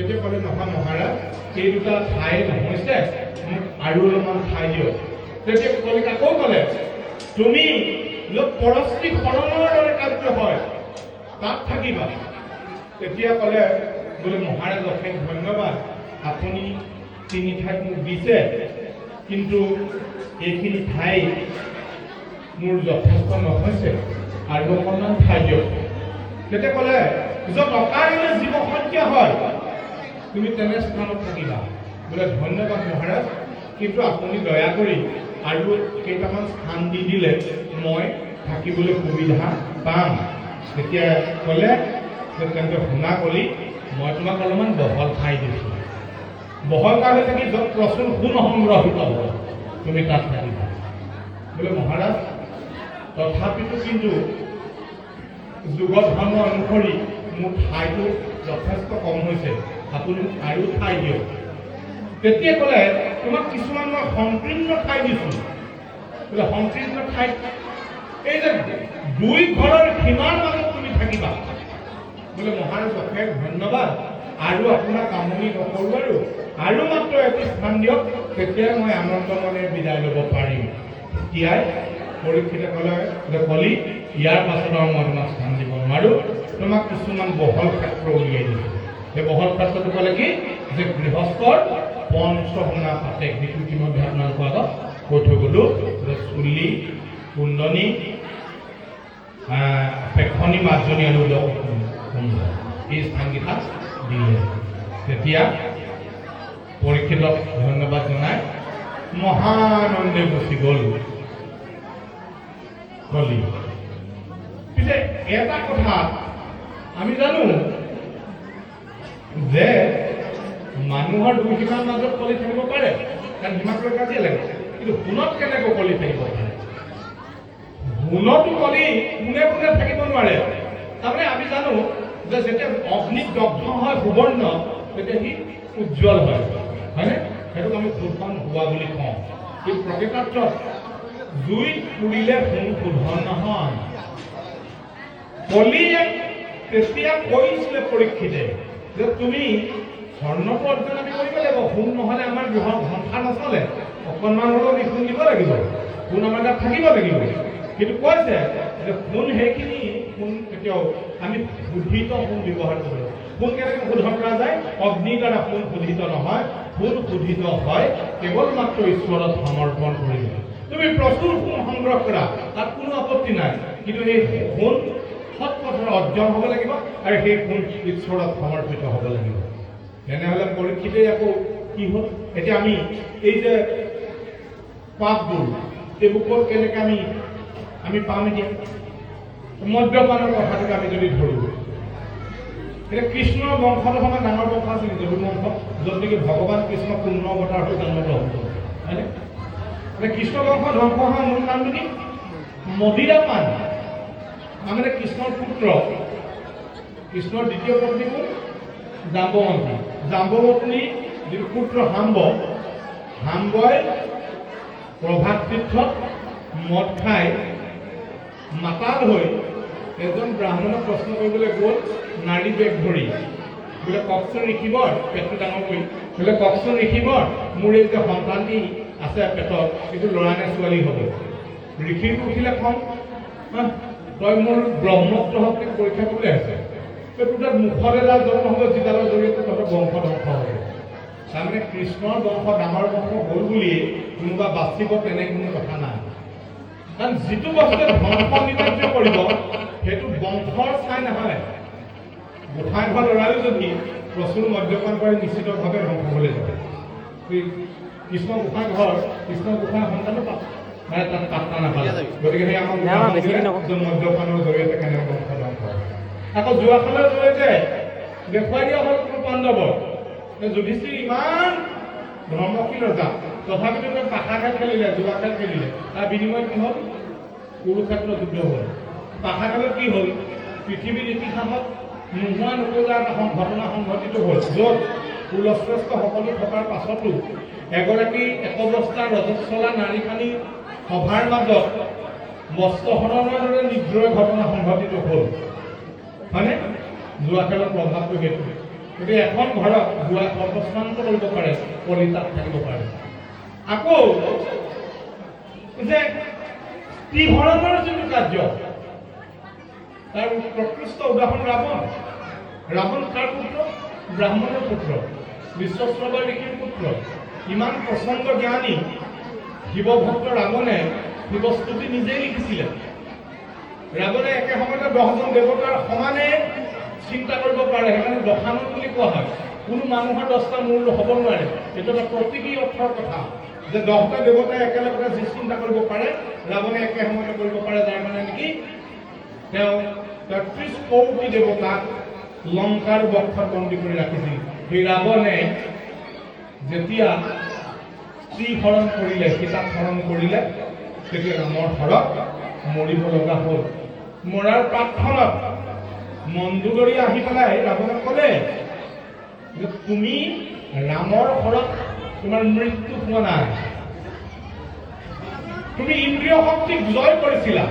তেতিয়া ক'লে, নহয় মহাৰাজ এই দুটা ঠাই নহৈছে মোক আৰু অলপমান ঠাই দিয়ক। তেতিয়া কলিক আকৌ ক'লে, তুমি লোক পৰশ্ৰী শৰণৰ দৰে কাৰ্য হয়, তাত থাকিবা। তেতিয়া ক'লে, বোলে, মহাৰাজ, অশেষ ধন্যবাদ। আপুনি তিনি ঠাইত মোক দিছে, কিন্তু এইখিনি ঠাই মোৰ যথেষ্ট নহৈছে, আৰু অকণমান ঠাই দিয়ক। তেতিয়া ক'লে, য'ত অকাৰণে জীৱ হত্যা হয় তুমি তেনে স্থানত থাকিবা। বোলে, ধন্যবাদ মহাৰাজ, কিন্তু আপুনি দয়া কৰি আৰু কেইটামান স্থান দি দিলে মই থাকিবলৈ সুবিধা পাম। তেতিয়া ক'লে যে তেন্তে শুনা কলি মই তোমাক অলপমান বহল ঠাই দিছোঁ। বহল ঠাই হৈ থাকি য'ত প্ৰচুৰ সোণ সংগ্ৰহিত হ'ব, তুমি তাত থাকিবা। বোলে, মহাৰাজ, তথাপিতো কিন্তু যুগ ধৰ্ম অনুসৰি মোৰ ঠাইটো যথেষ্ট কম হৈছে। আপুনি আৰু ঠাই দিয়ক। তেতিয়া ক'লে, তোমাক কিছুমান মই সংকীৰ্ণ ঠাই দিছোঁ। বোলে সংকীৰ্ণ ঠাইত এই যে দুই ঘৰৰ সীমাৰ মাজত তুমি থাকিবা। বোলে মহাৰাজ অশেষ ধন্যবাদ। আৰু আপোনাক আমনি নকৰোঁ আৰু। আৰু মাত্ৰ এটি স্থান দিয়ক, তেতিয়া মই আনন্দ মনে বিদায় ল'ব পাৰিম। তেতিয়াই পৰীক্ষিতে ক'লে যে কলি, ইয়াৰ পাছত আৰু মই তোমাক স্থান দিব নোৱাৰোঁ। তোমাক কিছুমান বহল ক্ষেত্ৰ উলিয়াই দিছোঁ বহল ক্ষেত্ৰটো ক'লে কি যে গৃহস্থৰ পঞ্চসোণা পাতে যিটো ইতিমধ্যে আপোনালোকৰ আগত কৈ থৈ গ'লোঁ। যে চুলি কুন্দনী পেখনি মাজনী আৰু কুণ্ড। এই স্থানকেইটা দিলে। তেতিয়া পৰীক্ষিতক ধন্যবাদ জনাই মহানন্দে গুচি গ'ল। কলি পিছে এটা কথা আমি জানো যে মানুহৰ দুই সীমাৰ মাজত কলি থাকিব পাৰে কাৰণ সীমাকলৈ কাজিয়া লাগে কিন্তু সোণত কেনেকৈ কলি থাকিব পাৰে? কলি পোনে পোনে থাকিব নোৱাৰে। তাৰমানে আমি জানো যে যেতিয়া অগ্নিত দগ্ধ হয় সুবৰ্ণ, তেতিয়া সি উজ্জ্বল হয়। হয়নে? সেইটোক আমি শোধন হোৱা বুলি কওঁ। কিন্তু প্ৰকৃতাৰ্থত জুইত পুৰিলে সোণ শোধন নহয়। কলিয়ে তেতিয়া কৈছিলে পৰীক্ষিতে যে তুমি অৰ্জন আমি কৰিব লাগিব, সোণ নহ'লে আমাৰ গৃহ সংসাৰ নচলে। অকণমান হ'লেও আমি সোণ দিব লাগিব, সোণ আমাৰ তাত থাকিব লাগিব। কিন্তু কৈছে যে সোণ সেইখিনি, সোণ কেতিয়াও আমি শোধিত সোণ ব্যৱহাৰ কৰিব সোণ কেনেকৈ শোধন কৰা যায়? অগ্নিৰ দ্বাৰা সোণ শোধিত নহয়, সোণ শোধিত হয় কেৱল মাত্ৰ ঈশ্বৰত সমৰ্পণ কৰিলে। তুমি প্ৰচুৰ সোণ সংগ্ৰহ কৰা, তাত কোনো আপত্তি নাই। কিন্তু সেই সোণ সৎ পথৰ অৰ্জন হ'ব লাগিব আৰু সেই সোণ ঈশ্বৰত সমৰ্পিত হ'ব লাগিব। তেনেহ'লে পৰীক্ষিতেই আকৌ কি হ'ল? এতিয়া আমি এই যে পাপবোৰ এইবোৰ ক'ত কেনেকৈ আমি আমি পাম এতিয়া? মদ্যপানৰ কথাটোকে আমি যদি ধৰোঁ। এতিয়া কৃষ্ণৰ বংশটো সমান ডাঙৰ বংশ আছিল যদু বংশ য'ত নেকি ভগৱান কৃষ্ণ পূৰ্ণ অৱতাৰ হৈ জন্ম গ্ৰহণ কৰে। হয়নে? কৃষ্ণ বংশ ধ্বংস হোৱা মূল কাৰণটো কি? মদিৰা পান তাৰমানে কৃষ্ণৰ পুত্ৰ। কৃষ্ণৰ দ্বিতীয় পত্নী কোন? জাম্বৱতীৰ যিটো পুত্ৰ হাম্ব, হাম্বই প্ৰভাত তীৰ্থত মদ খাই মাতাল হৈ এজন ব্ৰাহ্মণক প্ৰশ্ন কৰিবলৈ গ'ল নাৰী বেগ ধৰি। বোলে কওকচোন ঋষিবৰ পেটটো ডাঙৰ কৰি। বোলে কওকচোন ঋষিবৰ মোৰ এই যে সন্তানটি আছে পেটত, এইটো ল'ৰা নে ছোৱালী হ'ব। ঋষিৰ উঠিলে খং তই মোৰ ব্ৰহ্মত্ব শক্তিক পৰীক্ষা কৰিবলৈ আছে তোৰ তাত মুখত এডাল জন্ম হ'ব যিডালৰ জৰিয়তে তহঁতৰ বংশ ধ্বংস হ'ব তাৰমানে কৃষ্ণৰ বংশ ডাঙৰ বংশ হ'ল বুলিয়ে কোনোবা বাচিব তেনে কোনো কথা নাই। কাৰণ যিটো বস্তুৱে ধ্বংস নিবাৰ্য কৰিব সেইটো বংশৰ চাই নহয়। গোসাঁই ঘৰ ল'ৰাইও যদি প্ৰচুৰ মদ্যপান কৰে নিশ্চিতভাৱে ধ্বংস হ'বলৈ যাব কৃষ্ণ গোসাঁই ঘৰ কৃষ্ণ গোসাঁই সন্তানো পাপ মানে তাত পাত্তা নাপালে। গতিকে আকৌ যোৱাকালৰ জৰিয়তে দেখুৱাই দিয়া হ'ল কোনো যুধিষ্ঠিৰ ইমান ধৰ্মশীল ৰজা। তথাপিতো তেওঁ পাশা খেল খেলিলে যোৱা খেল খেলিলে। তাৰ বিনিময়ত কি হ'ল? কুৰুক্ষেত্ৰ যুদ্ধ হ'ল। পাশা খেলত কি হ'ল? পৃথিৱীৰ ইতিহাসত নোহোৱা এটা ঘটনা সংঘটিত হ'ল য'ত কুলশ্ৰেষ্ঠ সকলো থকাৰ পাছতো এগৰাকী একৱস্থাৰ ৰজস্বলা নাৰীখানি সভাৰ মাজত বস্ত্ৰহৰণৰ দৰে নিগ্ৰহ ঘটনা সংঘটিত হ'ল। হয়নে? যোৱা খেলৰ প্ৰভাৱটো সেইটো। গতিকে এখন ঘৰত যোৱা সৰ্বস্বান্ত কৰিব পাৰে কলি তাত থাকিব পাৰে। আকৌ, যে ত্ৰিভৰণৰ যিটো কাৰ্য, তাৰ প্ৰকৃষ্ট উদাহৰণ ৰাৱণ। ৰাৱণ কাৰ পুত্ৰ? ব্ৰাহ্মণৰ পুত্ৰ। বিশ্বশ্ৰৱৰ ঋষিৰ পুত্ৰ। ইমান প্ৰচণ্ড জ্ঞানী শিৱভক্ত ৰাৱণে শিৱস্তুতি নিজেই লিখিছিলে। ৰাৱণে একে সময়তে দহজন দেৱতাৰ সমানে চিন্তা কৰিব পাৰে, সেইকাৰণে দশানন বুলি কোৱা হয়। কোনো মানুহৰ দহটা মূল হ'ব নোৱাৰে। এইটো এটা প্ৰতীকী অৰ্থৰ কথা। যে দহটা দেৱতাই একেলগে যি চিন্তা কৰিব পাৰে, ৰাৱণে একে সময়তে কৰিব পাৰে, যাৰ মানে নেকি তেওঁ কৌটি দেৱতাক লংকাৰ বক্ষত বন্দী কৰি ৰাখিছিল। সেই ৰাৱণে যেতিয়া স্ত্ৰী হৰণ কৰিলে সীতাক হৰণ কৰিলে তেতিয়া ৰামৰ হৰত মৰিব লগা হ'ল। মৰাৰ প্ৰাৰ্থনাত মন্দুদৰী আহি পেলাই ৰাৱণক ক'লে, যে তুমি ৰামৰ হৰত তোমাৰ মৃত্যু হোৱা নাই। তুমি ইন্দ্ৰিয় শক্তিক জয় কৰিছিলা।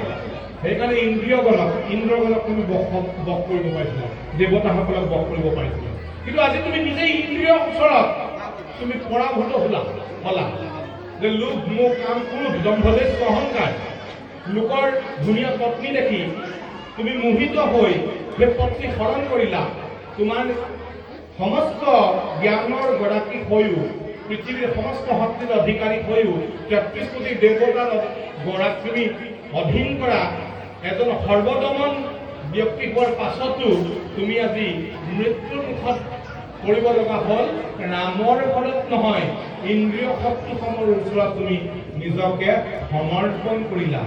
সেইকাৰণে ইন্দ্ৰিয়গণক, ইন্দ্ৰগণক তুমি বস কৰিব পাৰিছিলা। দেৱতাসকলক বস কৰিব পাৰিছিলা। কিন্তু আজি তুমি নিজে ইন্দ্ৰিয় ওচৰত তুমি পৰাভূত হলা। হলা যে লোভ মোহ কাম ক্ৰোধ দম্ভদেশ অহংকাৰ লোকৰ ধুনীয়া পত্নী দেখি তুমি মোহিত হৈ সেই পত্নী হৰণ কৰিলা। তোমাৰ সমস্ত জ্ঞানৰ গৰাকী হৈও, পৃথিৱীৰ সমস্ত শক্তিৰ অধিকাৰী হৈও তেত্ৰিশ কোটি দেৱতাৰ গৰাক অধীন কৰা এজন সৰ্বদমন ব্যক্তি হোৱাৰ পাছতো তুমি আজি মৃত্যুৰ মুখত পৰিব লগা হ'ল ৰামৰ ঘৰত নহয়। ইন্দ্ৰিয় শক্তিসমূহৰ ওচৰত তুমি নিজকে সমৰ্পণ কৰিলা।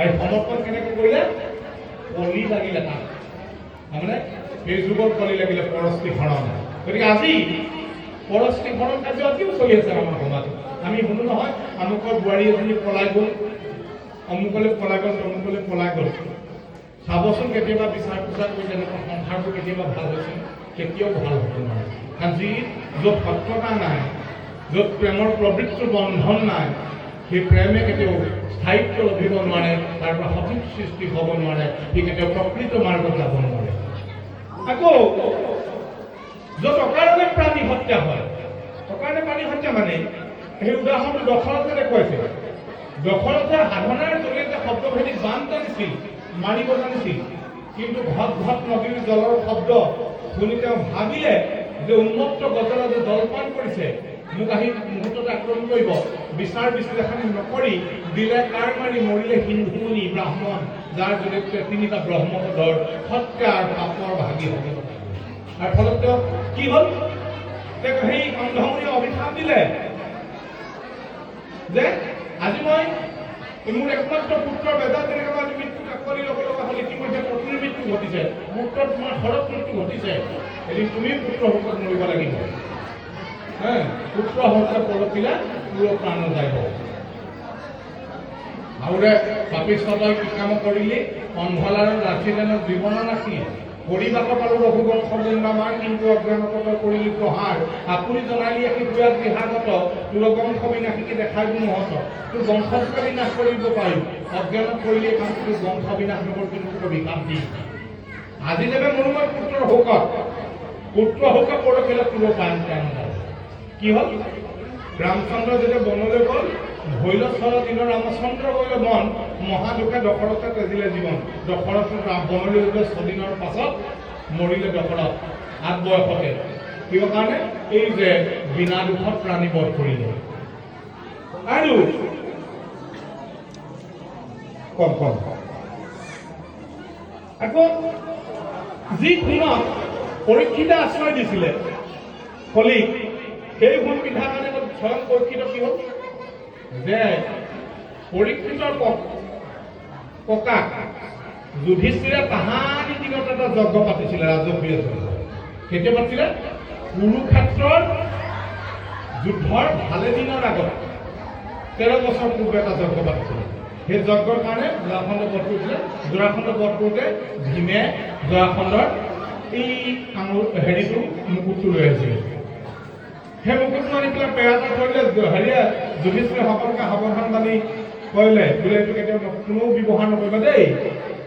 আৰু সমৰ্পণ কেনেকৈ কৰিলা? কলি লাগিলে তাত তাৰমানে ফেচবুকত কলি লাগিলে পৰশ্ৰী হৰণ। গতিকে আজি পৰশ্ৰী হৰণ কাৰ্য আজিও চলি আছে আমাৰ সমাজত। আমি শুনো নহয়, আমুকৰ বোৱাৰী এজনী পলাই গ'ল। অমুকলৈ পলাই গ'ল, তমুকলৈ পলাই গ'ল। চাবচোন কেতিয়াবা বিচাৰ পোচাৰ কৰি তেনেকুৱা সংসাৰবোৰ কেতিয়াবা ভালো হৈছে। কেতিয়াও ভালো হ'ব নোৱাৰে। যি য'ত সত্যতা নাই, য'ত প্ৰেমৰ প্ৰবৃত্তিৰ বন্ধন নাই, সেই প্ৰেমে কেতিয়াও স্থায়িত্ব লভিব নোৱাৰে, তাৰ পৰা সঠিক সৃষ্টি হ'ব নোৱাৰে, সি কেতিয়াও প্ৰকৃত মাৰ্গত যাব নোৱাৰে। আকৌ, য'ত অকাৰণে প্ৰাণী হত্যা হয়, অকাৰণে প্ৰাণী হত্যা মানে সেই উদাহৰণটো দশৰথে দেখুৱাইছে দশৰথে সাধনাৰ জৰিয়তে শব্দভেদীক বান টানিছিল, মাৰিব জানিছিল কিন্তু ঘট ঘট নদীৰ জলৰ শব্দ শুনি ভাবিলে যে উন্মত্ত গজৰা যে জলপান কৰিছে মোক আহি মুহূৰ্ততে আক্ৰমণ কৰিব বিচাৰ বিশ্লেষণ নকৰি দিলে কাৰ মাৰি মৰিলে হিন্দুমণি ব্ৰাহ্মণ যাৰ জৰিয়তে তিনিটা ব্ৰহ্মপদৰ সত্য আৰু পাপৰ ভাগি হ'ব আৰু ফলত কি হ'ল? সেই অন্ধমণিয়ে অভিশাপ দিলে যে আজি মই মোৰ একমাত্ৰ পুত্ৰৰ বেজা তেনেকৈ আজি মৃত্যু কাকলি ল'ব লগা হ'ল ইতিমধ্যে পত্নীৰ মৃত্যু ঘটিছে। পুত্ৰৰ তোমাৰ ঘৰত মৃত্যু ঘটিছে। এদিন তুমি পুত্ৰ শোকত মৰিব লাগিব হে পুত্ৰ শোকত পৰখিলে তোৰ প্ৰাণ যাব আউৰে পাপিষ্টতাই কি কাম কৰিলি অন্ধলাৰ ৰাখিলেনৰ জীৱন নাখি পৰিবাক পালো ৰঘুবংশ বৃন্দামান কিন্তু অজ্ঞানতত কৰিলি প্ৰহাৰ আপুনি জনালি আহি বুঢ়া গৃহাগত তোৰ বংশ বিনাশীকে দেখাই মহত তোৰ বংশত বিনাশ কৰিব পাৰি অজ্ঞানত কৰিলে কাম তোৰ বংশ বিনাশ নকৰ কিন্তু বিকাশ দি আজিলৈকে মোৰ মই পুত্ৰৰ শোকত। পুত্ৰ শোকে পৰখিলে তোৰ প্ৰাণ প্ৰাণ কি হ'ল? ৰামচন্দ্ৰ যেতিয়া বনলৈ গ'ল ভৈলস্থল দিনৰ ৰামচন্দ্ৰ গ'লে বন মহাদুখে দশৰথে তেজিলে জীৱন দশৰথ বনলৈ গ'লে ছদিনৰ পাছত মৰিলে দশৰথ আঠ বয়সতে কিয় কাৰণে? এই যে বিনা দুখত প্ৰাণী বধ কৰিলে। আৰু কম কম। আকৌ যি গুণত পৰীক্ষিতে আশ্ৰয় দিছিলে কলিক সেই গুণ পিঠা কাৰণে স্বয়ং পৰীক্ষিত কি হ'ল যে পৰীক্ষিতৰ ক- ককাক যুধিষ্ঠিৰে তাহানি দিনত এটা যজ্ঞ পাতিছিলে ৰাজকীয় যজ্ঞ। কেতিয়া পাতিছিলে কুৰুক্ষেত্ৰৰ যুদ্ধৰ ভালে দিনৰ আগত, তেৰ বছৰ পূৰ্বে এটা যজ্ঞ পাতিছিলে। সেই যজ্ঞৰ কাৰণে জয়াখণ্ড বধ কৰিছিলে। জয়াখণ্ড বধ কৰোঁতে ভীমে জয়াখণ্ডৰ এই হেৰিটো মুকুটটো লৈ আহিছিলে। সেই মুকুটটো আনি পেলাই পেৰাতে থৰিলে হেৰিয়ে যুধিষ্ঠিৰে সকলোকে সাৱধান বান্ধি কৰিলে। বোলে এইটো কেতিয়াও কোনেও ব্যৱহাৰ নকৰিবা দেই।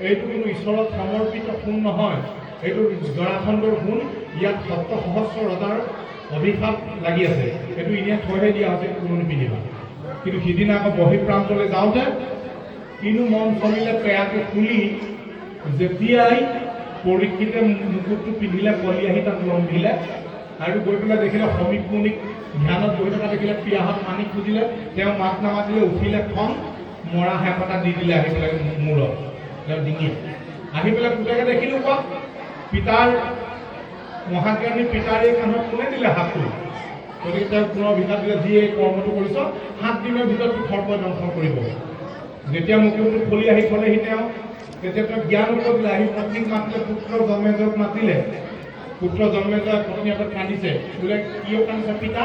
এইটো কোনো ঈশ্বৰত সমৰ্পিত সোণ নহয়। এইটো জৰাখণ্ডৰ সোণ। ইয়াত সপ্ত সহস্ৰ ৰজাৰ অভিশাপ লাগি আছে। সেইটো এনেই থৈহে দিয়া হৈছে কোনো নিপিন্ধিবা। কিন্তু সিদিনা আকৌ বহি প্ৰান্তলৈ যাওঁতে কিনো মন চলিলে পেয়াটো খুলি যেতিয়াই পৰীক্ষিতে মুকুটটো পিন্ধিলে কলি আহি তাত লম্ভিলে আৰু গৈ পেলাই দেখিলে সমীপ মুনিক, ধ্যানত বহি থকা দেখিলে পিয়াহত পানী খুজিলে, তেওঁ মাত নামাতিলে উঠিলে খন মৰা এটা দি দিলে আহি পেলাই মূৰত, তেওঁ ডিঙিত আহি পেলাই পুতেকে দেখিলো কোৱা, পিতাৰ, মহাজ্ঞানী পিতাৰ এই কাণত কোনে দিলে হাতটো গতিকে তেওঁ পুনৰ ভিতৰত দিলে যি এই কৰ্মটো কৰিছ, সাত দিনৰ ভিতৰত সৰ্প দংশন কৰিব। যেতিয়া মুকুটটো খুলি আহি থলেহি তেওঁ, তেতিয়া তেওঁ জ্ঞান দিলে আহি পত্নীক মাতিলে, পুত্ৰ জন্মেজক মাতিলে। পুত্ৰ জন্মেজয় পত্নী এটাত কান্দিছে, বোলে কিয় কান্দিছে পিতা?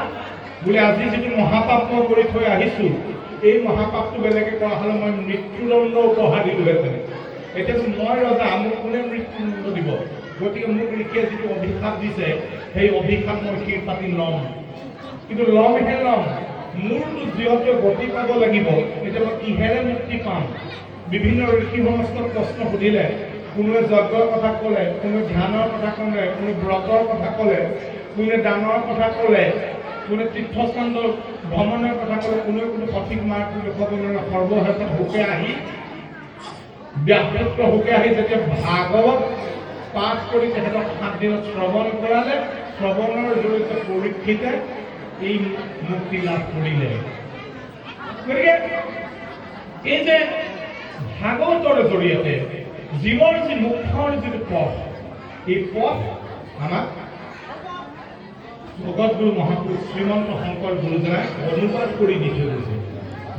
বোলে, আজি যিটো মহাপাপ মই কৰি থৈ আহিছো, এই মহাপাপটো বেলেগে কৰা হ'লে মই মৃত্যুদণ্ড উপহাৰ দিলোহেঁতেন। এতিয়াতো মই ৰজা, মোক কোনে মৃত্যুদণ্ড দিব? গতিকে মোক ঋষিয়ে যিটো অভিশাপ দিছে, সেই অভিশাপ মই শিৰ পাতি ল'ম। কিন্তু ল'মহে ল'ম। মোৰতো যিহেতু গতি পাব লাগিব এতিয়া মই কিহেৰে মুক্তি পাম। বিভিন্ন ঋষি সমস্তক প্ৰশ্ন সুধিলে কোনোৱে যজ্ঞৰ কথা ক'লে কোনোৱে ধ্যানৰ কথা ক'লে কোনোৱে ব্ৰতৰ কথা ক'লে কোনোৱে দানৰ কথা ক'লে, কোনে তীৰ্থস্থান ভ্ৰমণৰ কথা ক'লে কোনোৱে কোনো সঠিক মাৰ্গটো দেখুৱাব নোৱাৰে, সৰ্বশেষত সুখে আহি ব্যাসপুত্ৰ সুখে আহি যেতিয়া ভাগৱত পাঠ কৰি তেখেতক সাত দিনত শ্ৰৱণ কৰালে, শ্ৰৱণৰ জৰিয়তে পৰীক্ষিতে এই মুক্তি লাভ কৰিলে। গতিকে, এই যে ভাগৱতৰ জৰিয়তে জীৱৰ যি মুখ্যৰ যিটো পথ এই পথ আমাক জগতগুৰু মহাপুৰুষ শ্ৰীমন্ত শংকৰ গুৰুজনাই অনুবাদ কৰি দি থৈ গৈছে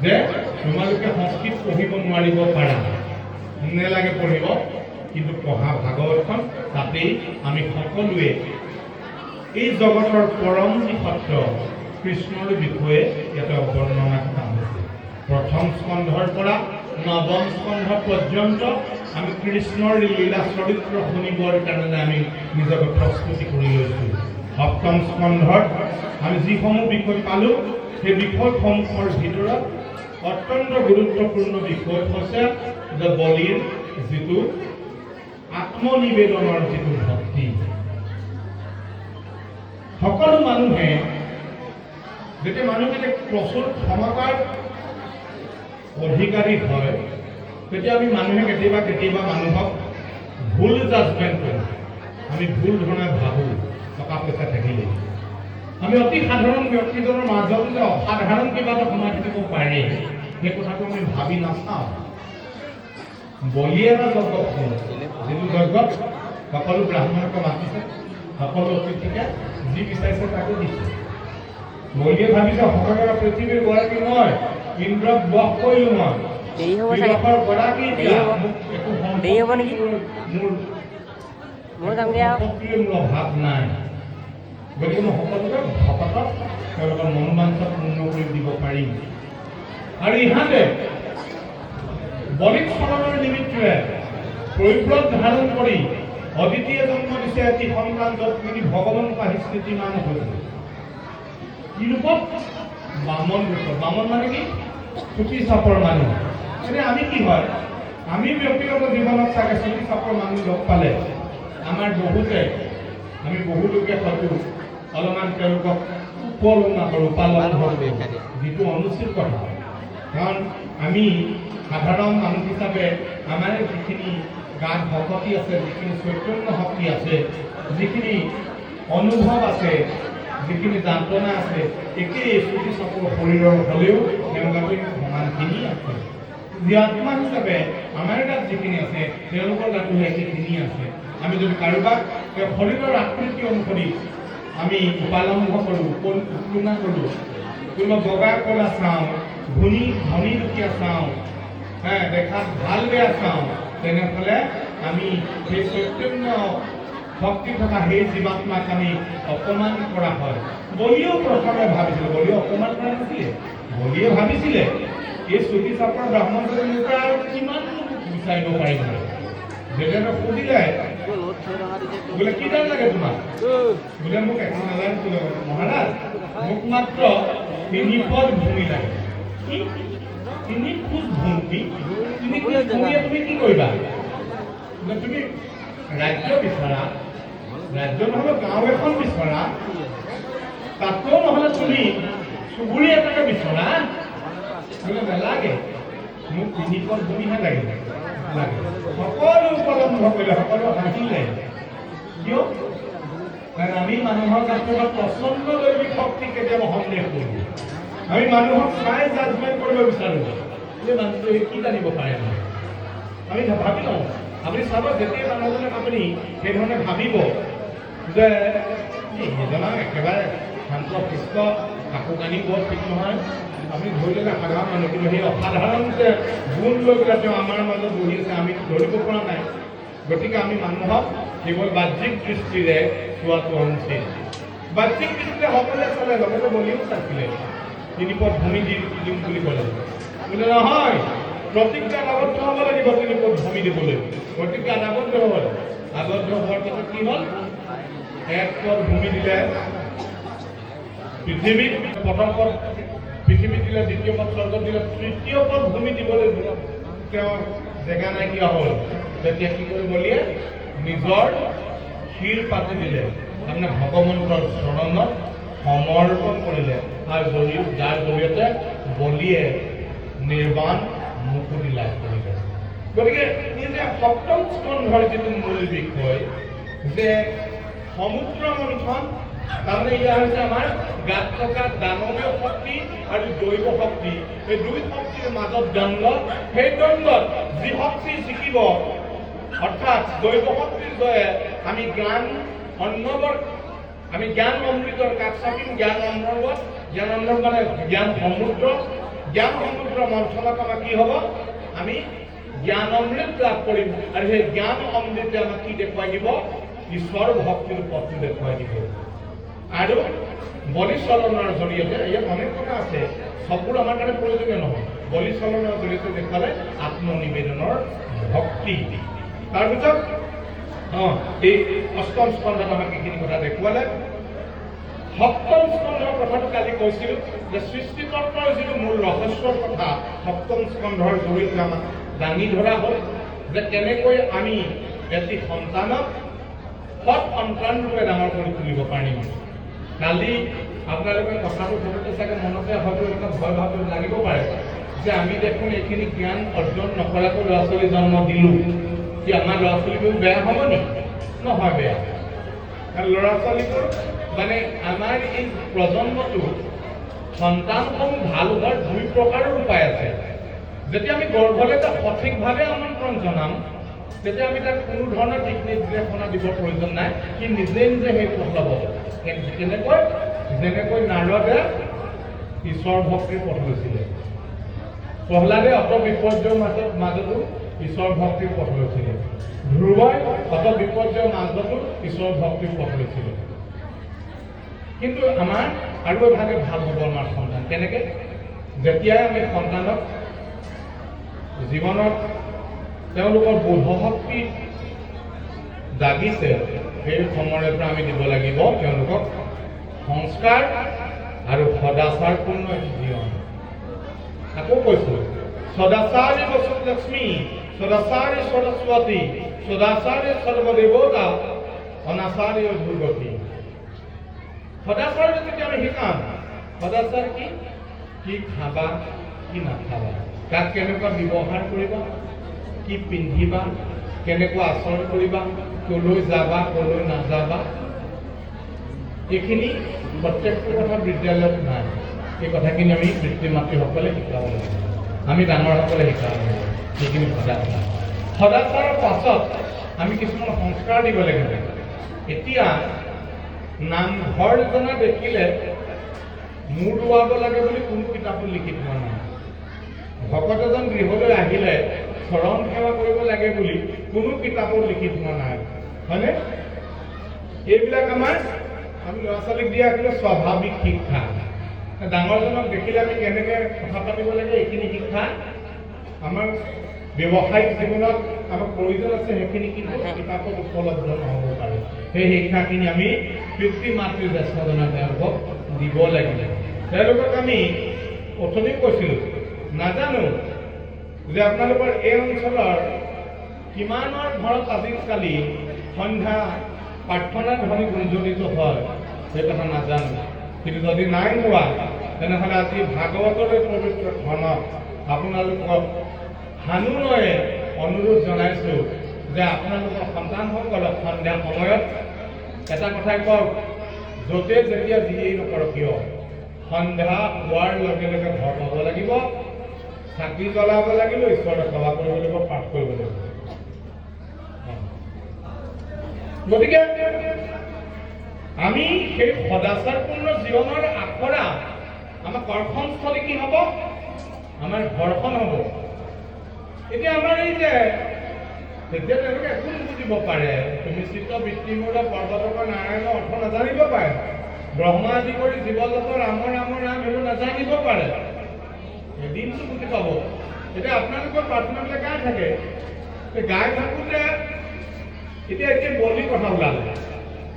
যে তোমালোকে সংস্কৃত পঢ়িব নোৱাৰিব পাৰা। নেলাগে পঢ়িব কিন্তু পঢ়া ভাগৱতখন তাতেই আমি সকলোৱে এই জগতৰ পৰম যি সত্য কৃষ্ণৰ বিষয়ে ইয়াতে বৰ্ণনা কৰা হৈছে প্ৰথম স্কন্ধৰ পৰা নৱম স্কন্ধ পৰ্যন্ত আমি কৃষ্ণৰ লীলা চৰিত্ৰ শুনিবৰ কাৰণে আমি নিজকে প্ৰস্তুতি কৰি লৈছোঁ। সপ্তম স্কন্ধত আমি যিসমূহ বিষয় পালোঁ সেই বিষয়সমূহৰ ভিতৰত অত্যন্ত গুৰুত্বপূৰ্ণ বিষয় হৈছে যে বলিৰ যিটো আত্মনিবেদনৰ যিটো ভক্তি। সকলো মানুহে যেতিয়া মানুহবিলাক প্ৰচুৰ ক্ষমতাৰ অধিকাৰী হয় তেতিয়া আমি মানুহে কেতিয়াবা কেতিয়াবা মানুহক ভুল জাজমেণ্ট কৰোঁ। আমি ভুল ধৰণে ভাবোঁ টকা পইচা থাকিলে। আমি অতি সাধাৰণ ব্যক্তিজনৰ মাজত যে অসাধাৰণ কিবা এটা সোমাই থাকিব পাৰে, সেই কথাটো আমি ভাবি নাচাওঁ। বলি এটা যজ্ঞ যিটো যজ্ঞত সকলো ব্ৰাহ্মণকে মাতিছে, সকলো অতিথিকে যি বিচাৰিছে তাকে দিছে। বলিয়ে ভাবিছে সকলোৰে পৃথিৱীৰ গৰাকী মই, ইন্দ্ৰক বস কৰিলো মই। দেৰি হ'ব চাগে। দেৰি হ'ব। দেৰি হ'ব নেকি? মোৰ যামগৈ আৰু গতিকে মই সকলোকে ভকতক তেওঁলোকৰ মনোবাঞ্ছা পূৰ্ণ কৰি দিব পাৰিম আৰু ইহাতে স্মৰণৰ নিমিত্তে পৰিব্ৰত ধাৰণ কৰি অদ্বিতীয় জন্ম দিছে এটি সন্তান য'ত ভগৱান পাহি স্থিতিমান হৈছে কি ৰূপত বামন ৰূপত বামন মানে কি? চুটি চাপৰ মানুহ এনে আমি কি হয়? আমি ব্যক্তিগত জীৱনত চাগে চুটি চাপৰ মানুহ লগ পালে। আমাৰ বহুতে আমি বহু লোকে হয়তো অলপমান তেওঁলোকক উপলুঙা কৰোঁ পালন কৰোঁ যিটো অনুচিত কথা। কাৰণ আমি সাধাৰণ মানুহ হিচাপে আমাৰ যিখিনি গাত ভকতি আছে যিখিনি চৈতন্য শক্তি আছে যিখিনি অনুভৱ আছে যিখিনি যান্ত্ৰণা আছে একেই চুটি চাপৰ শৰীৰৰ হ'লেও তেওঁলোকৰ সমানখিনি আছে। জীৱাত্মা হিচাপে আমাৰ গাত যিখিনি আছে, তেওঁলোকৰ গাতো একেখিনি আছে। আমি যদি কাৰোবাক শৰীৰৰ আকৃতি অনুসৰি আমি উপালম্ভ কৰোঁ তুলনা কৰোঁ, কোনোবা বগা কলা চাওঁ, ধনী ধনী দুখীয়া চাওঁ হ্যাঁ দেখাত ভালো বেয়া চাওঁ, তেনেহ'লে আমি সেই চৈতন্য শক্তি থকা সেই জীৱাত্মাক আমি অপমান কৰা হয়। বলিও প্ৰথমে ভাবিছিলে, বলিও অপমান কৰা নাছিলে বলিয়ে ভাবিছিলে। এই চুটি চাপৰ ব্ৰাহ্মণজনে পৰা আৰু কিমান বিচাৰিব পাৰিব যেতিয়া সুধিলে বোলে কি দাম লাগে তোমাক বোলে মোক একো নালাগে বোলে মহাৰাজ মোক মাত্ৰ তিনি পদ ভূমি লাগে। তিনি খোজ ভূমি? তিনি খোজ ভূমিয়ে তুমি কি কৰিবা? বোলে তুমি ৰাজ্য বিচৰা, ৰাজ্য নহ'লে গাঁও এখন বিচৰা, তাতকৈও নহ'লে তুমি চুবুৰী এটাকে বিচৰা। নালাগে মোক তিনিখন ভূমিহে লাগে লাগে। সকলো উপলব্ধ কৰিলে সকলো হাঁহিলে কিয়? কাৰণ আমি মানুহৰ কাষত প্ৰচণ্ড দৈবিক শক্তি কেতিয়াবা সন্দেহ কৰোঁ। আমি মানুহক চাই জাজমেণ্ট কৰিব বিচাৰোঁ। যে মানুহটোৱে কি জানিব পাৰে মানে? আমি ভাবি লওঁ। আপুনি চাব, যেতিয়া মানুহজনক আপুনি সেইধৰণে ভাবিব যে সেইজনক একেবাৰে শান্ত শিষ্ট কাপোৰ কানি বৰ ঠিক নহয় আমি ধৰি ল'লে সাধাৰণ মানুহ কিন্তু সেই অসাধাৰণ যে গুণ লৈ পেলাই তেওঁ আমাৰ মাজত বহি আছে আমি ধৰিব পৰা নাই গতিকে আমি মানুহক কেৱল বাহ্যিক দৃষ্টিৰে চোৱাটো অনুচিত বাহ্যিক দৃষ্টিৰে সকলোৱে চালে লগতে বলিও চাইছিলে তিনি পদ ভূমি দি দিম বুলি ক'লে বোলে নহয় প্ৰতিজ্ঞাত আবদ্ধ হ'ব লাগিব তিনি পদ ভূমি দিবলৈ প্ৰতিজ্ঞাত আবদ্ধ হ'ব আবদ্ধ হোৱাৰ পিছত কি হ'ল এক পদ ভূমি দিলে পৃথিৱীত প্ৰথম পদ পৃথিৱী দিলে দ্বিতীয় পদ স্বৰ্গ দিলে তৃতীয় পদ ভূমি দিবলৈ জেগা নাইকিয়া হ'ল। তেতিয়া কি কৰিব বলিয়ে নিজৰ শিৰ পাতি দিলে। তাৰমানে ভগৱন্তৰ চৰণত সমৰ্পণ কৰিলে। আৰু যাৰ জৰিয়তে বলিয়ে নিৰ্বাণ মুকুতি লাভ কৰিলে। গতিকে যে সপ্তম স্কন্ধৰ যিটো মূল বিষয়, যে সমুদ্ৰ মন্থন তাৰমানে এয়া হৈছে আমাৰ গাত থকা দানৱীয় শক্তি আৰু জৈৱ শক্তি। এই দুই শক্তিৰ মাজত দ্বন্দ্ব, সেই দ্বন্দ্বত যি শক্তি জিকিব, অৰ্থাৎ জৈৱ শক্তিৰ জয়ে আমি জ্ঞান অন্নৱৰ আমি জ্ঞান অমৃতৰ কাষ চাপিম, জ্ঞান অন্নৱত জ্ঞান অন্নৱ মানে জ্ঞান সমুদ্ৰ জ্ঞান সমুদ্ৰ মন্থনত আমাৰ কি হ'ব? আমি জ্ঞান অমৃত লাভ কৰিম। আৰু সেই জ্ঞান অমৃতে আমাক কি দেখুৱাই দিব? ঈশ্বৰ ভক্তিৰ পথটো দেখুৱাই দিব। আৰু বলিচলনৰ জৰিয়তে ইয়াত অনেক কথা আছে। সববোৰ আমাৰ কাৰণে প্ৰয়োজনীয় নহয়। বলিচলনৰ জৰিয়তে দেখুৱালে আত্মনিবেদনৰ ভক্তি। তাৰপিছত, অঁ, এই অষ্টম স্কন্ধত আমাক এইখিনি কথা দেখুৱালে। সপ্তম স্কন্ধৰ কথাটো কালি কৈছিলোঁ যে সৃষ্টিতত্বৰ যিটো মূল ৰহস্যৰ কথা সপ্তম স্কন্ধৰ জৰিয়তে আমাক দাঙি ধৰা হ'ল যে কেনেকৈ আমি এটি সন্তানক সৎ সন্তান ৰূপে ডাঙৰ কৰি তুলিব পাৰিম। কালি আপোনালোকে কথাটো শুনোতে চাগে মনতে হয়তো এনেকুৱা ভয় ভাৱ লাগিব পাৰে। যে আমি দেখোন এইখিনি জ্ঞান অৰ্জন নকৰাকৈ ল'ৰা ছোৱালী জন্ম দিলোঁ। কি আমাৰ ল'ৰা ছোৱালীবোৰ বেয়া হ'ব নেকি নহয় বেয়া। কাৰণ ল'ৰা ছোৱালীবোৰ মানে আমাৰ এই প্ৰজন্মটো সন্তানসমূহ ভালো হোৱাৰ দুই প্ৰকাৰৰ উপায় আছে। যেতিয়া আমি গৰ্ভলৈ তাক সঠিকভাৱে আমন্ত্ৰণ জনাম তেতিয়া আমি তাক কোনো ধৰণৰ দিক নিৰ্দেশনা দিবৰ প্ৰয়োজন নাই। সি নিজে নিজে সেই পথ ল'ব। কেন- কেনেকৈ যেনেকৈ নাৰদে ঈশ্বৰ ভক্তিৰ পথ লৈছিলে। প্ৰহ্লাদে অত বিপৰ্যয়ৰ মাজত মাজতো ঈশ্বৰ ভক্তিৰ পথ লৈছিলে। ধ্ৰুৱই অত বিপৰ্যয়ৰ মাজতো ঈশ্বৰ ভক্তিৰ পথ লৈছিলে। কিন্তু আমাৰ আৰু এভাগে ভালো হ'ব আমাৰ সন্তান। কেনেকে? যেতিয়াই আমি সন্তানক জীৱনত তেওঁলোকৰ বোধ শক্তি জাগিছে। সেই সময়ৰ পৰা আমি দিব লাগিব তেওঁলোকক সংস্কাৰ আৰু সদাচাৰপূৰ্ণ জীৱন। আকৌ কৈছো, সদাচাৰী বসু লক্ষ্মী, সদাচাৰী সৰস্বতী, সদাচাৰী সৰ্বদেৱতা, অনাচাৰী দুৰ্গতি। সদাচাৰ যদি আমি শিকাম, সদাচাৰ কি? কি খাবা, কি নাখাবা? কাক কেনেকুৱা ব্যৱহাৰ কৰিবা? কি পিন্ধিবা? কেনেকুৱা আচৰণ কৰিবা? কলৈ যাবা, কলৈ নাযাবা? এইখিনি প্ৰত্যেকটো কথা বিদ্যালয়ত নাই। এই কথাখিনি আমি পিতৃ মাতৃসকলে শিকাব লাগিব। আমি ডাঙৰসকলে শিকাব লাগিব। সেইখিনি সদাচাৰ সদাচাৰৰ পাছত আমি কিছুমান সংস্কাৰ দিব লাগিব। এতিয়া নামঘৰ জনা দেখিলে মূৰ দোৱাব লাগে বুলি কোনো কিতাপত লিখি থোৱা নাই। ভকত এজন গৃহলৈ আহিলে চৰণ সেৱা কৰিব লাগে বুলি কোনো কিতাপত লিখি থোৱা নাই। হয়নে? এইবিলাক আমাৰ আমি ল'ৰা ছোৱালীক দিয়া আছিলে স্বাভাৱিক শিক্ষা। ডাঙৰজনক দেখিলে আমি কেনেকে কথা পাতিব লাগে এইখিনি শিক্ষা আমাৰ ব্যৱসায়িক জীৱনত আমাক প্ৰয়োজন আছে সেইখিনি কিন্তু কিতাপত উপলব্ধ নহ'ব পাৰে। সেই শিক্ষাখিনি আমি পিতৃ মাতৃ জ্যেষ্ঠজনে তেওঁলোকক দিব লাগিব। তেওঁলোকক আমি অথনি কৈছিলোঁ নাজানো যে আপোনালোকৰ এই অঞ্চলৰ কিমানৰ ঘৰত আজিকালি সন্ধ্যা প্ৰাৰ্থনা ধ্বনি গুঞ্জৰিত হয়, সেই কথা নাজানো। কিন্তু যদি নাই হোৱা, তেনেহ'লে আজি ভাগৱতৰে পবিত্ৰ ধনত আপোনালোকক সানুনয়ে অনুৰোধ জনাইছোঁ যে আপোনালোকৰ সন্তানসকলক সন্ধিয়া সময়ত এটা কথাই কওক য'তে যেতিয়া যিয়েই নকৰক কিয়, সন্ধ্যা হোৱাৰ লগে লগে ঘৰ পাব লাগিব। চাকি জ্বলাব লাগিব ঈশ্বৰক সেৱা কৰিব লাগিব পাঠ কৰিব লাগিব। গতিকে, আমি সেই সদাচাৰপূৰ্ণ জীৱনৰ আখৰা আমাৰ কৰ্ষণস্থলী কি হ'ব? আমাৰ ঘৰখন হ'ব। এতিয়া আমাৰ এই যে, তেতিয়া তেওঁলোকে একো নুবুজিব পাৰে। বৃত্তিমূল পৰ্বতৰ নাৰায়ণৰ অৰ্থ নাজানিব পাৰে। ব্ৰহ্মা আদি কৰি জীৱ জীৱজগতৰ ৰাম ৰাম ৰাম, এইবোৰ নাজানিব পাৰে। এদিনটো বুজি পাব এতিয়া আপোনালোকৰ প্ৰাৰ্থনাবিলাক গাই থাকে এই গাই থাকোঁতে এতিয়া এতিয়া বলি কথা ওলালে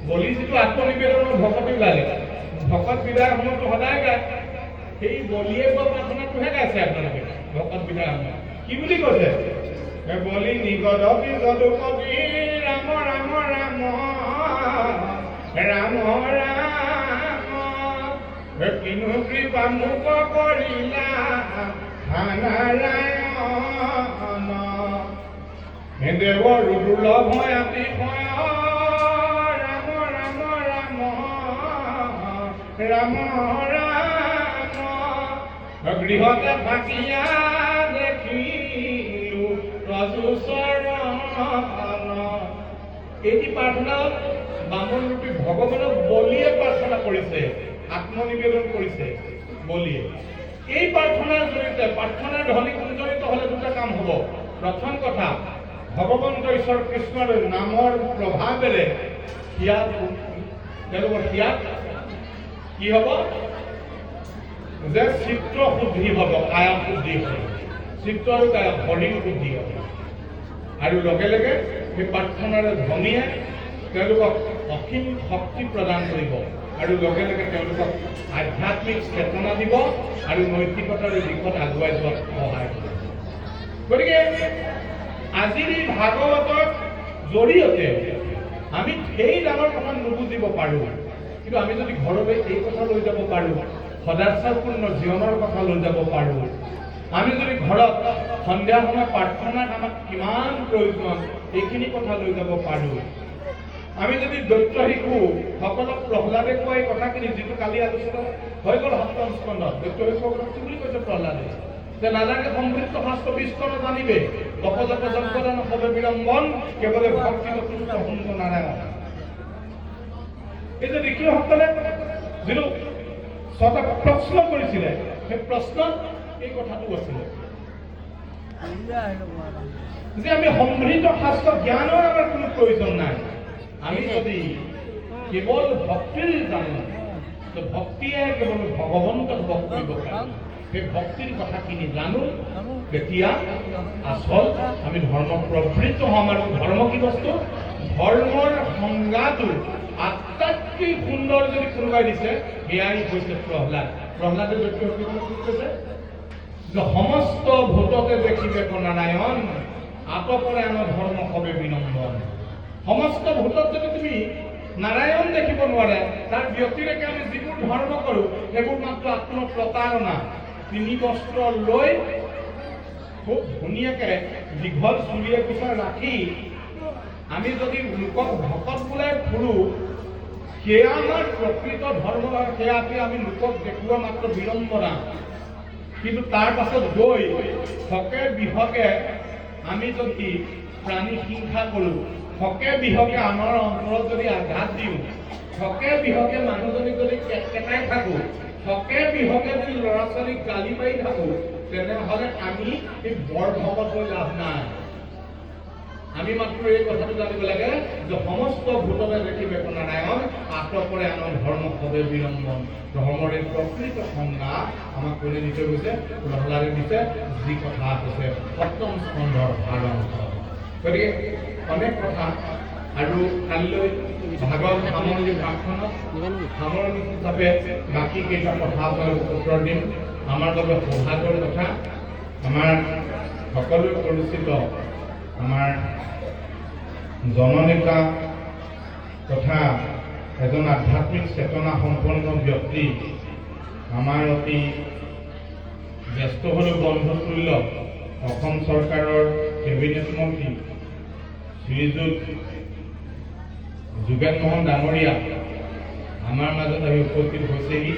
বলি যিটো আত্মনিবেদনৰ ভকতি ওলালে ভকত বিদায় সময়তো সদায় গায়, সেই বলিয়ে কোৱা প্ৰাৰ্থনাটোহে গাইছে আপোনালোকে? ভকত বিদায় সময় কি বুলি কৈছে? বলি নিগদ বিগদুপতি ৰাম ৰাম ৰাম ৰাম ৰাম মোক কৰিলা নাৰায়ণ দেৱৰ দুৰ্লভ আতি ৰাম ৰাম ৰাম ৰাম ৰাম গৃহতে থাকিয়া দেখিলো ৰজু চৰণ এটি প্ৰাৰ্থনা বামন ৰূপী ভগৱানক বলিয়ে প্ৰাৰ্থনা কৰিছে। আত্মনিবেদন কৰিছে বলিয়ে। এই প্ৰাৰ্থনাৰ জৰিয়তে প্ৰাৰ্থনাৰ ধ্বনি গুঞ্জৰিত হলে দুটা কাম হ'ব। প্ৰথম কথা ভগৱন্ত ঈশ্বৰ কৃষ্ণৰ নামৰ প্ৰভাৱেৰে কি হ'ব? যে চিত্ৰ শুদ্ধি হ'ব কায়া শুদ্ধি হ'ব। চিত্ৰ আৰু কায়া শৰীৰ শুদ্ধি হ'ব। আৰু লগে লগে সেই প্ৰাৰ্থনাৰ ধ্বনিয়ে তেওঁলোকক অসীম শক্তি প্ৰদান কৰিব। আৰু লগে লগে তেওঁলোকক আধ্যাত্মিক চেতনা দিব আৰু নৈতিকতাৰ দিশত আগুৱাই যোৱাত সহায় কৰিব গতিকে, আজিৰ এই ভাগৱতৰ জৰিয়তে আমি সেই ডাঙৰ কথা নুবুজিব পাৰোঁ। কিন্তু আমি যদি ঘৰলৈ এই কথা লৈ যাব পাৰোঁ, সদাচাৰপূৰ্ণ জীৱনৰ কথা লৈ যাব পাৰোঁ, আমি যদি ঘৰত সন্ধিয়া সময়ত প্ৰাৰ্থনাত আমাক কিমান প্ৰয়োজন, এইখিনি কথা লৈ যাব পাৰোঁ আমি যদি দৈত্য শিশু সকলক প্ৰহ্লাদে কোৱা এই কথাখিনি, যিটো কালি আলোচনা হৈ গ'ল সপ্তম স্কন্ধত, দৈত্য শিশুসকলক বুলি কৈছে প্ৰহ্লাদে? যে নালাগে সমৃদ্ধ শাস্ত্ৰ বিস্তৰ জানিবে অপজপ যজ্ঞদান হবে বিলম্বন কেৱলে ভক্তি তুষ্ট সুন্দ নাৰায়ণ। এই যে ঋষিসকলে যিটো ছটা প্ৰশ্ন কৰিছিলে, সেই প্ৰশ্নত এই কথাটো আছিলে। যে আমি সমৃদ্ধ শাস্ত্ৰ জ্ঞানৰ আমাৰ কোনো প্ৰয়োজন নাই। আমি যদি কেৱল ভক্তিৰ জানো তো ভক্তিয়ে কেৱল ভগৱন্তক ভোগ কৰিব পাৰে সেই ভক্তিৰ কথাখিনি জানো তেতিয়া আচল আমি ধৰ্ম প্ৰবৃত্ত হ'ম আৰু ধৰ্ম কি বস্তু? ধৰ্মৰ সংজ্ঞাটো আটাইতকৈ সুন্দৰ যদি কোনোবাই দিছে সেয়াই হৈছে প্ৰহ্লাদ প্ৰহ্লাদে কৈছে যে সমস্ত ভূততে দেখিবে নাৰায়ণ আতপৰে আন ধৰ্ম হবে বিনম্বন? সমস্ত ভূতত যদি তুমি নাৰায়ণ দেখিব নোৱাৰে, তাৰ ব্যতিৰেকে আমি যিবোৰ ধৰ্ম কৰোঁ, সেইবোৰ মাত্ৰ আত্মপ্ৰতাৰণা। তিনি বস্ত্ৰ লৈ খুব ধুনীয়াকে দীঘল চুৰিয়ে কোচাৰ ৰাখি আমি যদি লোকক ভকত বোলাই ফুৰো সেয়া আমাৰ প্ৰকৃত ধৰ্ম সেয়াকে আমি লোকক দেখুওৱা মাত্ৰ বিড়ম্বনা। কিন্তু তাৰ পাছত গৈ হকে বিহকে আমি যদি প্ৰাণী হিংসা কৰোঁ হকে বিহকে আমাৰ অন্তৰত যদি আঘাত দিওঁ, হকে বিহকে মানুহজনীক যদি কেটকেটাই থাকোঁ, হকে বিহকে যদি ল'ৰা ছোৱালীক গালি পাৰি থাকোঁ, তেনেহ'লে আমি এই বৰ ভকত হৈ লাভ নাই। আমি মাত্ৰ এই কথাটো জানিব লাগে যে সমস্ত ভূতলে দেখিবে নাৰায়ণ আতপৰে আনৰ ধৰ্ম হবে বিলম্বন ধৰ্মৰ এই প্ৰকৃত সংজ্ঞা আমাক কৰি দি থৈ গৈছে? প্ৰহ্লাদে দিছে, যি কথা হৈছে সপ্তম স্কন্ধৰ সাৰাংশ গতিকে অনেক কথা আৰু কালিলৈ ভাগৱত সামৰণি প্ৰাৰ্থনাত সামৰণি হিচাপে বাকী কেইটা কথা আপোনালোকক উত্তৰ দিম। আমাৰ বাবে সৌভাগ্যৰ কথা। আমাৰ সকলোৱে পৰিচিত আমাৰ জননেতা তথা এজন আধ্যাত্মিক চেতনা সম্পন্ন ব্যক্তি, আমাৰ অতি ব্যস্ত হ'লেও বন্ধতুল্য অসম চৰকাৰৰ কেবিনেট মন্ত্ৰী শ্ৰীযুত যোগেন মোহন ডাঙৰীয়া। আমাৰ মাজত আহি উপস্থিত হৈছেহি।